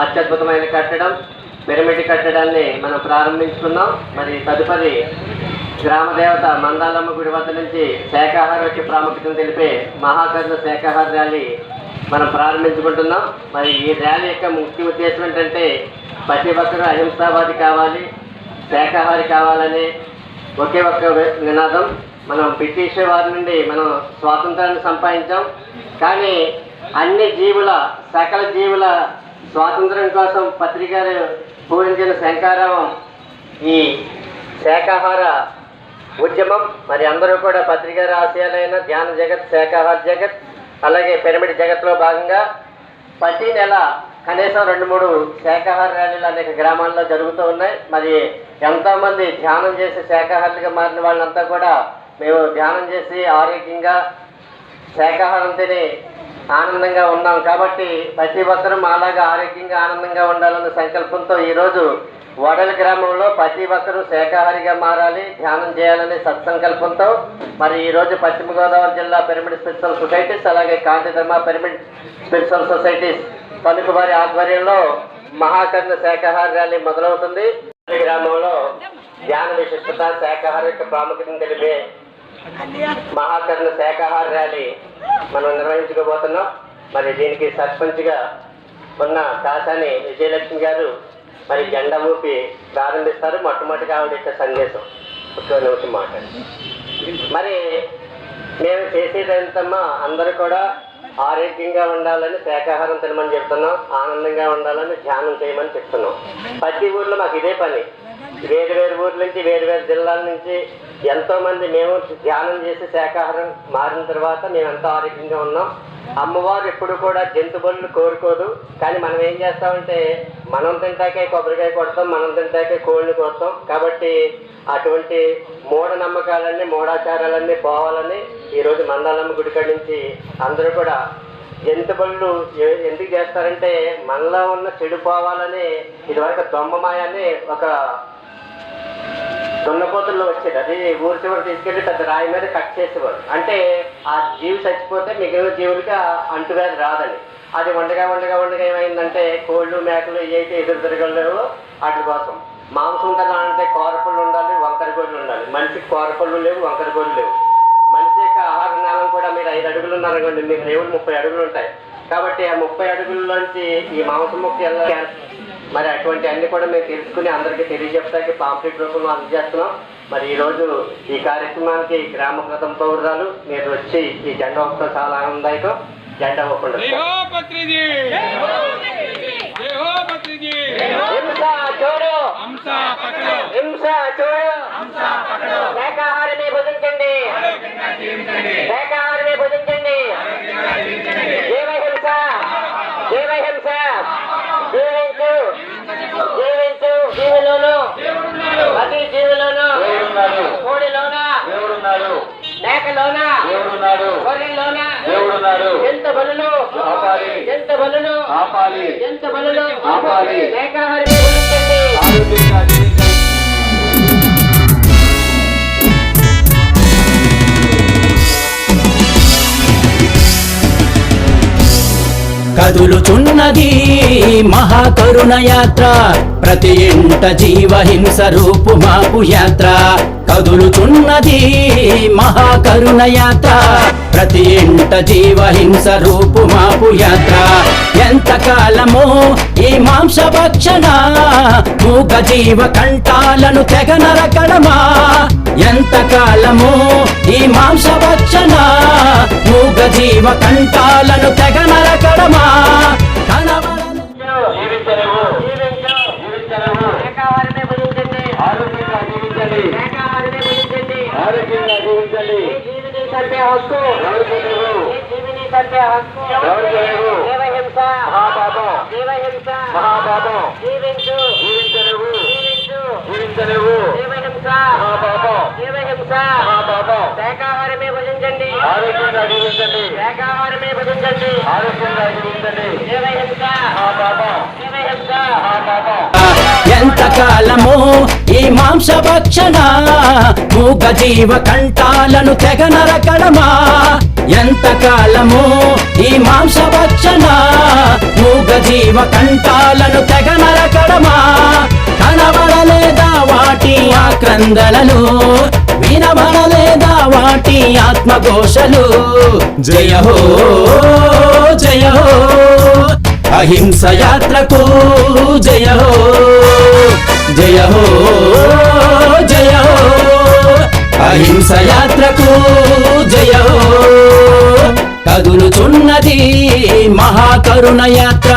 అత్యద్భుతమైన కట్టడం పిరమిడ్ కట్టడాన్ని మనం ప్రారంభించుకున్నాం. మరి తదుపరి గ్రామ దేవత మందాలమ్మ గుడి వద్ద నుంచి శాఖాహార యొక్క ప్రాముఖ్యతను తెలిపే మహాకర్ణ శాఖాహార ర్యాలీ మనం ప్రారంభించుకుంటున్నాం. మరి ఈ ర్యాలీ యొక్క ముఖ్య ఉద్దేశం ఏంటంటే ప్రతి ఒక్కరూ అహింసావాది కావాలి శాఖాహారి కావాలని ఒకే ఒక్క నినాదం. మనం బ్రిటిష్ వారి నుండి మనం స్వాతంత్రాన్ని సంపాదించాం. కానీ అన్ని జీవుల సకల జీవుల స్వాతంత్రం కోసం పత్రికలు పూరించిన శంకారావం ఈ శాఖాహార ఉద్యమం మరి అందరూ కూడా పత్రికా ఆశయాలైన ధ్యాన జగత్ శాఖాహార జగత్ అలాగే పిరమిడ్ జగత్లో భాగంగా ప్రతి నెల కనీసం రెండు మూడు శాఖాహార ర్యాలీలు అనేక గ్రామాల్లో జరుగుతూ ఉన్నాయి. మరి ఎంతోమంది ధ్యానం చేసి శాఖాహారులుగా మారిన వాళ్ళంతా కూడా మేము ధ్యానం చేసి ఆరోగ్యంగా శాఖాహారం తిని ఆనందంగా ఉన్నాం కాబట్టి ప్రతి ఒక్కరూ మాలాగా ఆరోగ్యంగా ఆనందంగా ఉండాలన్న సంకల్పంతో ఈరోజు వడల గ్రామంలో ప్రతి ఒక్కరూ శాఖాహారిగా మారాలి ధ్యానం చేయాలనే సత్సంకల్పంతో మరి ఈరోజు పశ్చిమ గోదావరి జిల్లా పిరమిడ్ స్పిరిచువల్ సొసైటీస్ అలాగే Kanthidharma pyramid spiritual societies Tanuku వారి ఆధ్వర్యంలో మహాకర్ణ శాఖాహార ర్యాలీ మొదలవుతుంది. గ్రామంలో ధ్యాన విశిష్టత శాఖాహార యొక్క ప్రాముఖ్యతను తెలిపే మహాకర్ణ శాఖాహార ర్యాలీ మనం నిర్వహించుకోబోతున్నాం మరి దీనికి సర్పంచ్గా ఉన్న కాసాని విజయలక్ష్మి గారు మరి జెండా ఊపి ప్రారంభిస్తారు. మొట్టమొదటిగా ఆవిడ ఇచ్చే సందేశం. ఒక నిమిషం మాట్లాడి మరి మేము చేసేదంతమ్మా అందరూ కూడా ఆరోగ్యంగా ఉండాలని శాకాహారం తినమని చెప్తున్నాం. ఆనందంగా ఉండాలని ధ్యానం చేయమని చెప్తున్నాం. ప్రతి ఊర్లో మాకు ఇదే పని. వేరు వేరు ఊర్ల నుంచి వేరు వేరు జిల్లాల నుంచి ఎంతో మంది మేము ధ్యానం చేసి శాకాహారం మారిన తర్వాత మేము ఎంతో ఆరోగ్యంగా ఉన్నాం. అమ్మవారు ఎప్పుడు కూడా జంతు బలులు కోరుకోదు. కానీ మనం ఏం చేస్తామంటే మనం తింటాకే కొబ్బరికాయ కొడతాం మనం తింటాకే కోళ్ళు కొడతాం కాబట్టి అటువంటి మూఢనమ్మకాలన్నీ మూఢాచారాలన్నీ పోవాలని ఈరోజు మందాలమ్మ గుడికాడి నుంచి అందరూ కూడా జంతు బళ్ళు ఎందుకు చేస్తారంటే మనలో ఉన్న చెడు పోవాలని ఇదివరకు దొమ్మమాయ అని ఒక దున్నపోతుల్లో వచ్చేది. అది ఊరి చివరి తీసుకెళ్ళి పెద్ద రాయి మీద కట్ చేసేవారు అంటే ఆ జీవి చచ్చిపోతే మిగిలిన జీవులకి అంటువ్యాధి రాదని. అది వండగా వండగా వండగా ఏమైందంటే కోళ్ళు మేకలు ఏవైతే ఎదురు తిరగలేవో వాటి కోసం. మాంసం తినాలంటే కోరపళ్ళు ఉండాలి వంకర గోళ్ళు ఉండాలి. మనిషికి కోరపళ్ళు లేవు వంకర గోళ్ళు లేవు. మనిషి యొక్క ఆహార జ్ఞానం కూడా మీరు ఐదు అడుగులు ఉన్నారనుకోండి మీకు దేవుడు ముప్పై అడుగులు ఉంటాయి. కాబట్టి ఆ ముప్పై అడుగుల్లోంచి ఈ మాంసం ముక్క ఎలా మరి అటువంటి అన్ని కూడా మేము తెలుసుకుని అందరికీ తెలియజెప్పడానికి పాంప్లెట్ రూపంలో అందజేస్తున్నాం మరి ఈరోజు ఈ కార్యక్రమానికి గ్రామ ప్రథమ పౌరురాలు మీరు వచ్చి ఈ జెండా ఒప్పడం చాలా ఆనందదాయకం. జెండా ఒప్పండి జై హో పత్రిజీ! జై హో పత్రిజీ! దేవుడున్నాడు. గొర్రెల్లోన దేవుడున్నాడు. ఎంత బలులు ఆపాలి. ఎంత బలులు ఆపాలి. ఎంత బలులు ఆపాలి. కదులుచున్నది మహాకరుణ యాత్ర ప్రతి ఇంట జీవహింస రూపు మాపు యాత్ర. కదులుచున్నది మహాకరుణ యాత్ర ప్రతి ఇంట జీవహింస రూపు మాపు యాత్ర. ఎంత కాలమో ఈ మాంసభక్షణ మూగ జీవ కంఠాలను తెగ నరకడమా. ఎంత కాలమో ఈ మాంసభక్షణ మూగ జీవ కంఠాలను తెగ నరకడమా కనబడని జీవించలేవు జీవించు జీవించలేవు శాకాహారమే భుజించండి ఆరోగ్యంగా జీవించండి శాకాహారమే భుజించండి ఆరోగ్యంగా జీవించండి ఈ జీవిని చంపే హక్కు. జీవిని చంపే హక్కు. జీవహింస మహాపాపం. జీవహింస మహాపాపం. జీవించు. జీవించలేవు జీవించు. జీవించలేవు జీవహింస మహాపాపం. జీవహింస మహాపాపం. శాకాహారమే భుజించండి. ఆరోగ్యంగా జీవించండి. శాకాహారమే భుజించండి. ఆరోగ్యంగా జీవించండి. జీవహింస మహాపాపం. జీవహింస మహాపాపం. ఎంత కాలమో ఈ మాంసభక్షణ మూగ జీవ కంఠాలను తెగ నరకడమా ఎంతకాలము ఈ మాంసభక్షణ మూగ జీవ కంఠాలను తెగ నరకడమా కనబడలేదా వాటి ఆక్రందనలు? వినబడలేదా వాటి ఆత్మఘోషలు? జయ హో జయ హో. అహింస యాత్రకు జయ హో జయ హో జయ హో. అహింస యాత్రకు జయ హో. కదులుచున్నది మహాకరుణ యాత్ర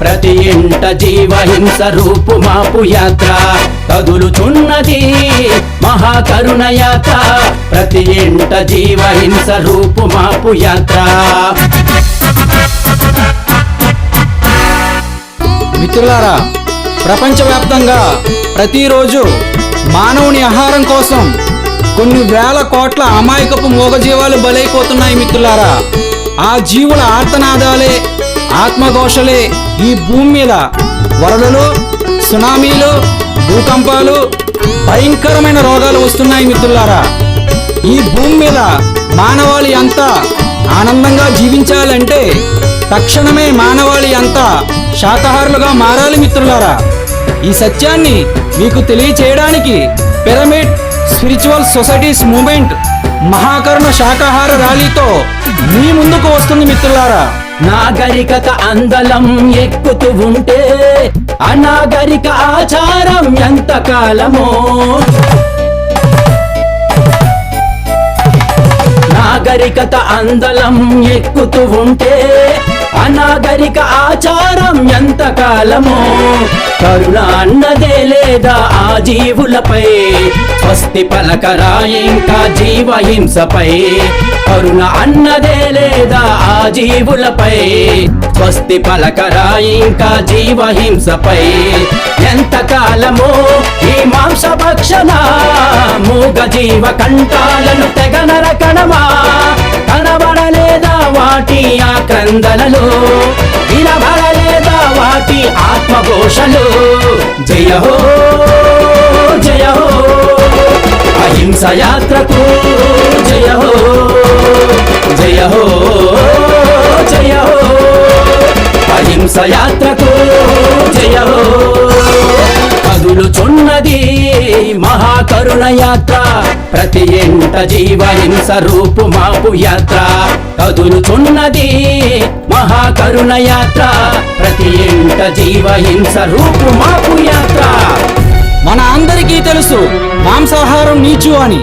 ప్రతి ఇంట జీవహింస రూపు మాపు యాత్ర. కదులుచున్నది మహాకరుణ యాత్ర ప్రతి ఇంట జీవహింస రూపు మాపు యాత్ర. మిత్రులారా ప్రపంచవ్యాప్తంగా ప్రతిరోజు మానవుని ఆహారం కోసం కొన్ని వేల కోట్ల అమాయకపు మూగజీవాలు బలైపోతున్నాయి మిత్రులారా. ఆ జీవుల ఆర్తనాదాలే ఆత్మఘోషలే ఈ భూమి మీద వరదలు సునామీలు భూకంపాలు భయంకరమైన రోగాలు వస్తున్నాయి మిత్రులారా. ఈ భూమి మీద మానవాళి అంతా ఆనందంగా జీవించాలంటే తక్షణమే మానవాళి అంతా శాకాహారులుగా మారాలి మిత్రులారా. ఈ సత్యాన్ని మీకు తెలియచేయడానికి పిరమిడ్ స్పిరిచువల్ సొసైటీస్ మూమెంట్ మహాకరుణ శాకాహార ర్యాలీతో మీ ముందుకు వస్తుంది మిత్రులారా. నాగరికత అందలం ఎక్కుతూ ఉంటే అనాగరిక ఆచారం ఎంత కాలమో? నాగరికత అందలం ఎక్కుతూ ఉంటే అనాగరిక ఆచారం ఎంత కాలమో? కరుణ అన్నదే లేదా ఆ జీవులపై? స్వస్తి పలకరా ఇంకా జీవహింసపై. కరుణ అన్నదే లేదా ఆ జీవులపై? స్వస్తి పలకరా ఇంకా జీవహింసపై. ఎంత కాలమో ఈ మాంసభక్షణ మూగ జీవ కంఠాలను తెగ నరకణమా కనబడలేదా వాటి ఆక్రందనలు వినబడలేదా వాటి ఆత్మఘోషలు? జయ హో జయ హో అహింస యాత్రకు జయ హో జయ హో జయ హో అహింస యాత్రకు జయ హో. కదులుచున్నది కరుణ యాత్ర ప్రతి ఎంట జీవహింస రూపు మాపు యాత్ర. కదులుచున్నది మహాకరుణ యాత్ర ప్రతి ఎంట జీవహింస రూపు మాపు యాత్ర. మన అందరికీ తెలుసు మాంసాహారం నీచు అని.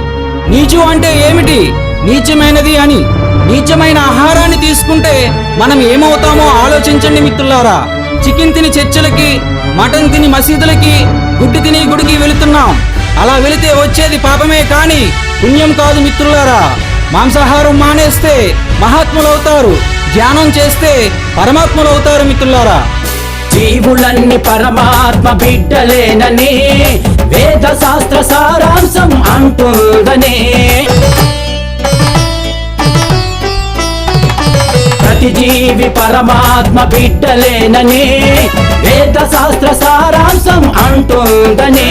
నీచు అంటే ఏమిటి? నీచమైనది అని. నీచమైన ఆహారాన్ని తీసుకుంటే మనం ఏమవుతామో ఆలోచించండి మిత్రులారా. చికెన్ తిని చర్చలకి మటన్ తిని మసీదులకి గుడ్డు తిని గుడికి వెళుతున్నాం. అలా వెళితే వచ్చేది పాపమే కాని పుణ్యం కాదు మిత్రులారా. మాంసాహారం మానేస్తే మహాత్ములవుతారు. ధ్యానం చేస్తే పరమాత్ములవుతారు మిత్రులారా. జీవులన్నీ పరమాత్మ బిడ్డలేనని వేద శాస్త్ర సారాంశం అంటుందనే. ప్రతి జీవి పరమాత్మ బిడ్డలేనని వేద శాస్త్ర సారాంశం అంటుందని.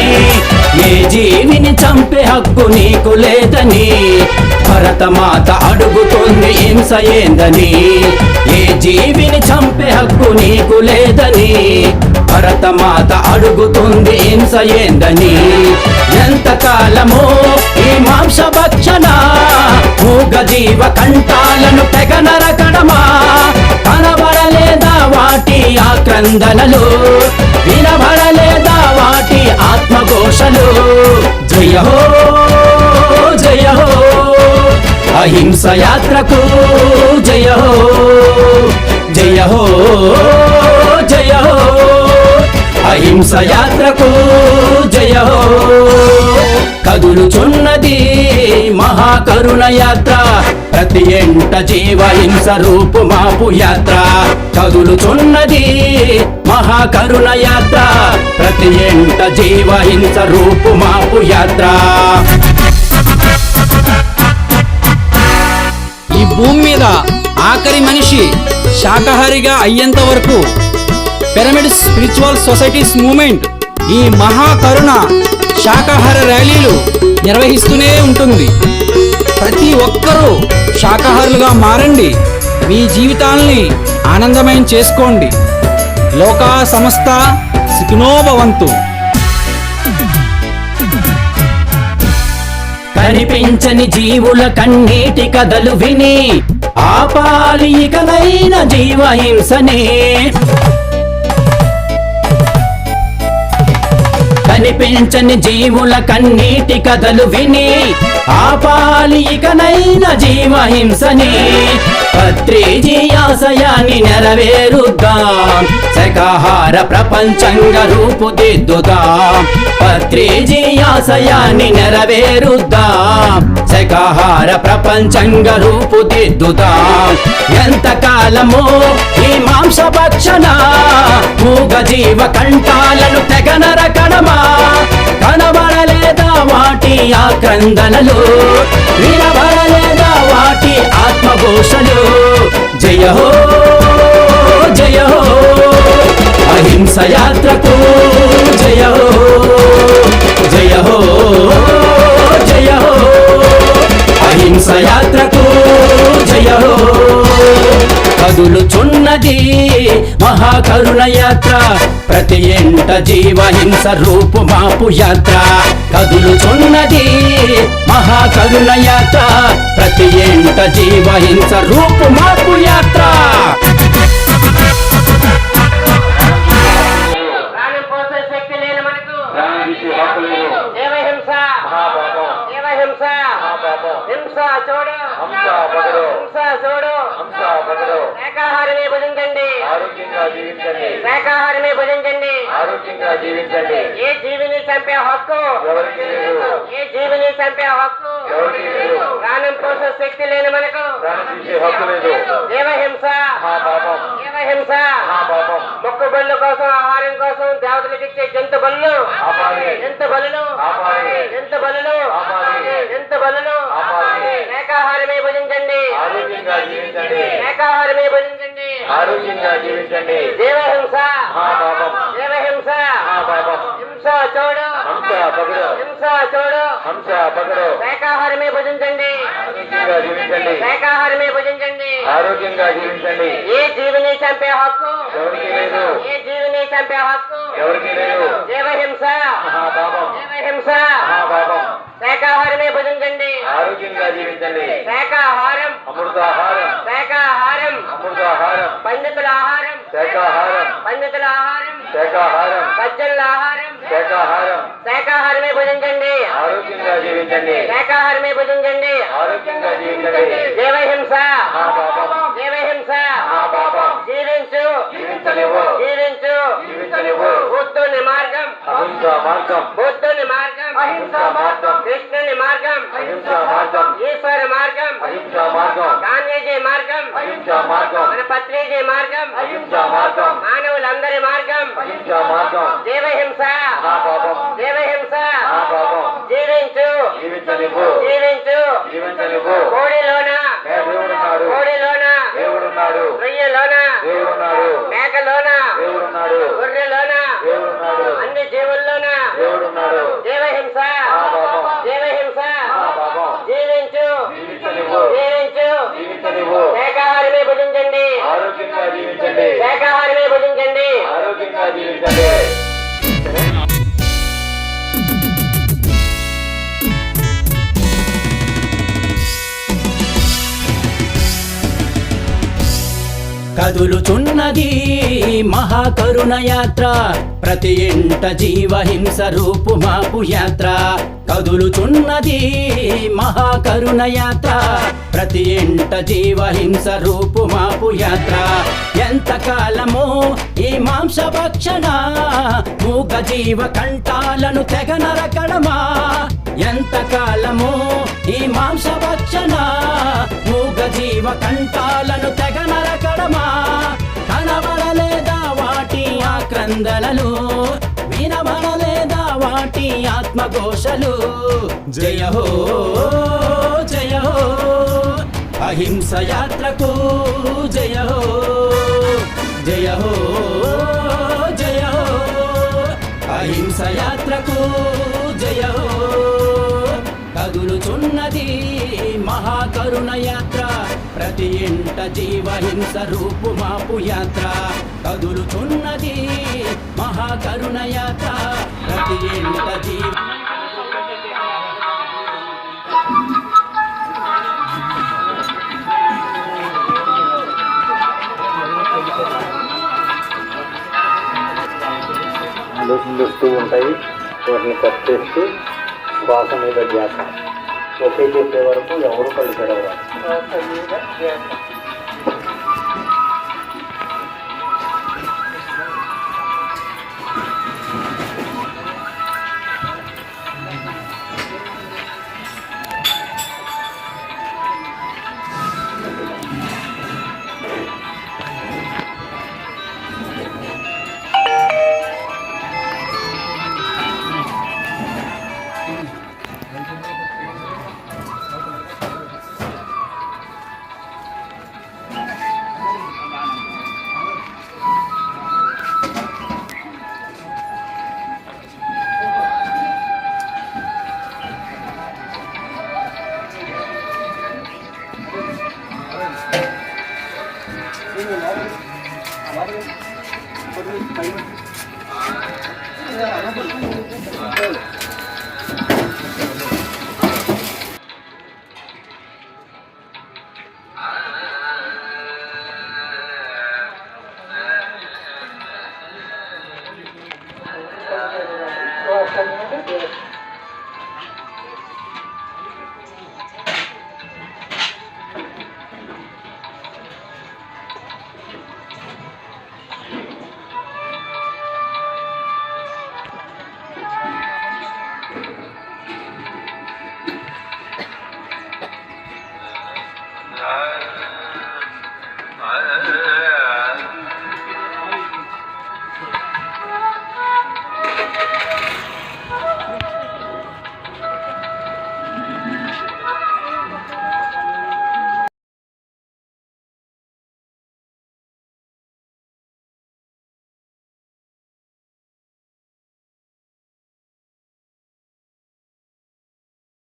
ఏ జీవిని చంపే హక్కు నీకు లేదని భరతమాత అడుగుతుంది హింస ఏందని. ఏ జీవిని చంపే హక్కు నీకు లేదని భరతమాత అడుగుతుంది హింస ఏందని. ఎంతకాలమో ఈ మాంస భక్షణ మూగ జీవ కంఠాలను తెగ నరకడమా కనబడలేదా వాటి ఆక్రందనలు? వినబడలేదా వాటి ఆత్మఘోషలు? జయ హో జయ హో అహింస యాత్రకు జయ హో జయ హో జయ హో అహింస యాత్రకు జయ హో. కదులుచున్నది మహాకరుణ యాత్ర ప్రతి ఎంట జీవహింస రూపు మాపు యాత్ర. కదులుతున్నది మహాకరుణ యాత్ర ప్రతి ఎంట జీవహింస రూపు మాపు యాత్ర. ఈ భూమి మీద ఆఖరి మనిషి శాకాహారిగా అయ్యేంత వరకు పిరమిడ్ స్పిరిచువల్ సొసైటీస్ మూమెంట్ ఈ మహాకరుణ శాకాహార ర్యాలీలు నిర్వహిస్తూనే ఉంటుంది. ప్రతి ఒక్కరూ శాకాహారులుగా మారండి. మీ జీవితాల్ని ఆనందమయం చేసుకోండి. లోకా సమస్త సుఖినోభవంతు కనిపించని జీవుల కన్నీటి కథలు విని ఆపాలి ఇకనైన జీవహింసనే. కనిపించని జీవుల కన్నీటి కథలు విని ఆపాలి ఇకనైన జీవహింసని పత్రిజీ ఆశయాన్ని నెరవేరుద్దాం. శాకాహార ప్రపంచంగా రూపుదిద్దుదాం. పత్రిజీ ఆశయాన్ని నెరవేరుద్దాం. శాకాహార ప్రపంచంగా రూపుదిద్దుదాం ఎంతకాలమో ఈ మాంస భక్షణ మూగ జీవ కంఠాలను తెగనర కణమా. కనబడలేదా వాటి ఆక్రందనలు? వినబడలేదా వాటి ఆత్మఘోషలు? జయ హో జయ హో. అహింస యాత్రకు జయ హో. కదులుచున్నది మహాకరుణ యాత్ర. ప్రతి ఎంట జీవహింస రూపు మాపు యాత్ర. కదులుచున్నది మహాకరుణ యాత్ర. ప్రతి ఎంట జీవహింస రూపు మాపు యాత్ర. హింస చూడు. హంస చూడు. శాకాహారమే భుజించండి. ఆరోగ్యంగా జీవించండి. శాకాహారమే భుజించండి. ఆరోగ్యంగా జీవించండి. ఏ జీవిని చంపే హక్కు? ఎవరికి లేదు. ఏ జీవిని చంపే హక్కు? ఎవరికి లేదు. ప్రాణం పోసే శక్తి లేని మనకు. హక్కు లేదు. మొక్కు బళ్ళు కోసం ఆహారం కోసం దేవతలకు ఇచ్చే జంతు బలులు. ఆపాలి జంతు బలులు. ఆపాలి జంతు బలులు. ఆపాలి శాకాహారమే భుజించండి. ఆరోగ్యంగా జీవించండి. శాకాహారమే భుజించండి. ఆరోగ్యంగా జీవించండి. జీవహింస మహాపాపం. హింస చూడు. హంస పగడు. హింస చూడు. హంస పగడు. శాకాహారమే భుజించండి. ఆరోగ్యంగా జీవించండి. శాకాహారమే భుజించండి. ఆరోగ్యంగా జీవించండి. ఏ జీవిని చంపే హక్కు? ఎవరికి లేదు. ఏ జీవిని చంపే హక్కు? ఎవరికి లేదు. జీవహింస. మహాపాపం. జీవహింస. మహాపాపం. శాకాహారమే భుజించండి. ఆరోగ్యంగా జీవించండి. శాకాహారం అమృతాహారం. శాకాహారం అమృతాహారం. పండితుల ఆహారం. శాకాహారం పండితుల ఆహారం. శాకాహారం సజ్జనుల ఆహారం శాకాహారం శాకాహారమే భుజించండి. ఆరోగ్యంగా జీవించండి. శాకాహారమే భుజించండి. ఆరోగ్యంగా జీవించండి. జీవహింస మహాపాపం. జీవించు. జీవించు. అహింస మార్గం. బుద్ధుని మార్గం. అహింస మార్గం. కృష్ణుని మార్గం. అహింస మార్గం. ఈశ్వర మార్గం. అహింస మార్గం. గాంధీజీ మార్గం. అహింస మార్గం. మన పత్రిజీ మార్గం. అహింస మార్గం. మానవులందరి మార్గం. అహింస మార్గం. జీవహింస జీవహింస జీవించు. జీవించలేవు జీవించు. జీవించలేవు కోడిలోన. దేవుడున్నాడు కోడిలోన. దేవుడున్నాడు రొయ్యలోన. దేవుడున్నాడు మేకలోన. దేవుడున్నాడు గొర్రెలోన. దేవుడున్నాడు అన్ని జీవుల్లోన దేవుడున్నాడు జీవహింస మహాపాపం జీవహింస మహాపాపం జీవించు జీవించలేవు జీవించు జీవించలేవు శాకాహారమే భుజించండి ఆరోగ్యంగా జీవించండి శాకాహారమే భుజించండి ఆరోగ్యంగా కదులుచున్నది మహాకరుణ యాత్ర ప్రతి ఇంట జీవహింస రూపు మాపు యాత్ర. కదులుచున్నది మహాకరుణ యాత్ర ప్రతి ఇంట జీవహింస రూపు మాపు యాత్ర. ఎంతకాలము ఈ మాంసభక్షణ మూగ జీవ కంఠాలను తెగ నరకడమా. ఎంతకాలమో ఈ మాంసభక్షణ మూగ జీవ కంఠాలను తెగ నరకడమా. కనబడలేదా వాటి ఆక్రందనలు? వినబడలేదా నాటి ఆత్మఘోషలు. జయ హో జయ హో. అహింస యాత్రకు జయ హో జయ హో జయ హో. అహింస యాత్రకు జయ హో. కదులుచున్నది మహాకరుణ యాత్ర. ప్రతి ఇంట జీవహింస రూపు మాపు యాత్ర. కదులుచున్నది మహాకరుణ యాత్ర. ప్రతి ఏమిటది జీవ ఉంటాయి వాటిని కట్ చేస్తూ శ్వాస మీద ధ్యాస ఒకే చెప్పే వరకు ఎవరు కళ్ళు Hadi.